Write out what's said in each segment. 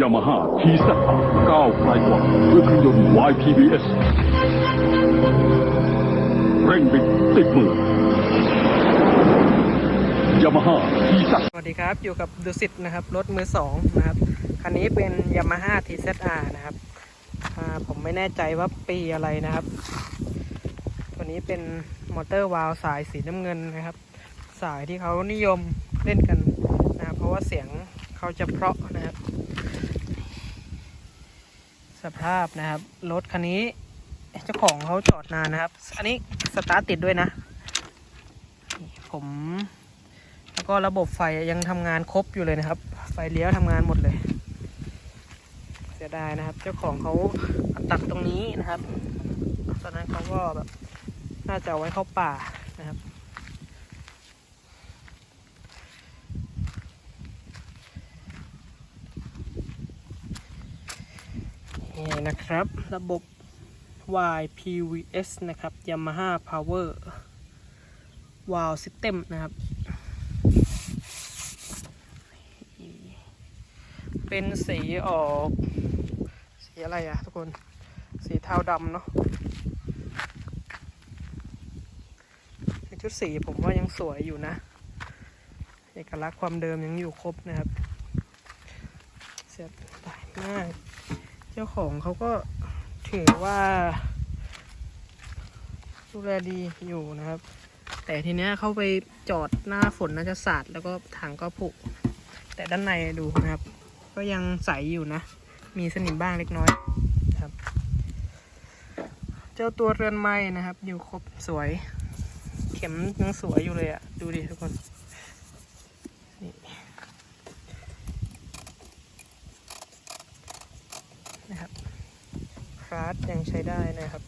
ยามาฮ่าทีแซก้าวไกลกว่าด้วยเครื่องยนต์ YPBS เร่งบิดติดมือยามาฮ่าทีแซสวัสดีครับ อยู่กับดุสิตนะครับ รถมือสองนะครับ คันนี้เป็น Yamaha TZR นะครับผมไม่แน่ใจว่าปีอะไรนะครับ ตัวนี้เป็นมอเตอร์วาล์วสายสีน้ำเงินนะครับ สายที่เขานิยมเล่นกันนะครับ เพราะว่าเสียงเขาจะเพราะนะครับ สภาพนะครับรถคันนี้เจ้าของเขาจอดนานนะครับ อันนี้สตาร์ทติดด้วยนะ ผมแล้วก็ระบบไฟยังทำงานครบอยู่เลยนะครับ ไฟเลี้ยวทำงานหมดเลย เสียดายนะครับ เจ้าของเขาตัดตรงนี้นะครับ ตอนนั้นเขาก็แบบน่าจะเอาไว้เข้าป่านะครับ นะครับ ระบบ YPVS นะครับ Yamaha Power Wow System นะครับ เป็นสีออก สีอะไรอะทุกคน สีเทาดำเนาะชุดสีผมว่ายังสวยอยู่นะ เอกลักษณ์ความเดิมยังอยู่ครบนะครับ เสียดายมาก เจ้าของเขาก็ถือว่าดูแลดีอยู่นะครับ แต่ทีเนี้ยเขาไปจอดหน้าฝนน่าจะสาดแล้วก็ถังก็ผุ แต่ด้านในดูนะครับ ก็ยังใสอยู่นะ มีสนิมบ้างเล็กน้อยนะครับ เจ้าตัวเรือนไม้นะครับ อยู่ครบสวย เข็มยังสวยอยู่เลยอะ่ะดูดิทุกคน นะครับคลาสยังใช้ได้นะครับ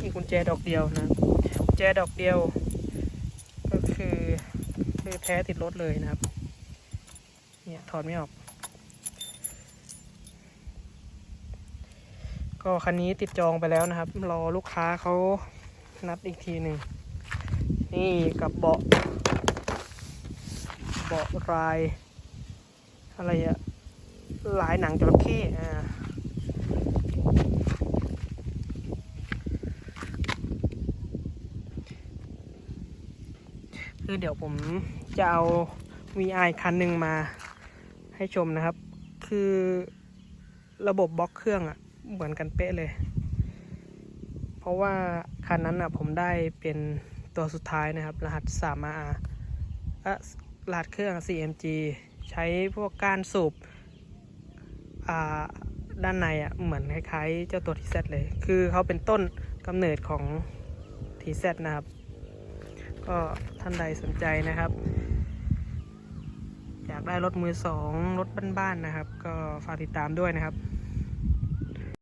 มีกุญแจดอกเดียวนะกุญแจดอกเดียว ก็คือคือแท้ติดรถเลยนะครับ เนี่ยถอดไม่ออก ก็คันนี้ติดจองไปแล้วนะครับ รอลูกค้าเขานัดอีกทีหนึ่ง นี่กับเบาะ เบาะลาย อะไรอะลายหนังจระเข้อ่าคือเดี๋ยวผมจะเอา VI คันหนึ่งมาให้ชมนะครับ คือระบบบล็อกเครื่องอะ่ะเหมือนกันเป๊ะเลย เพราะว่าคันนั้นอะผมได้เป็นตัวสุดท้ายนะครับ รหัส 3R อะรหัสเครื่อง CMG ใช้พวกก้านสูบด้านในอะเหมือนคล้ายๆ เจ้าตัวทีเซเลย คือเขาเป็นต้นกำเนิดของทีเซตนะครับ ก็ท่านใดสนใจนะครับ อยากได้รถมือสองรถบ้านๆนะครับ ก็ฝากติดตามด้วยนะครับ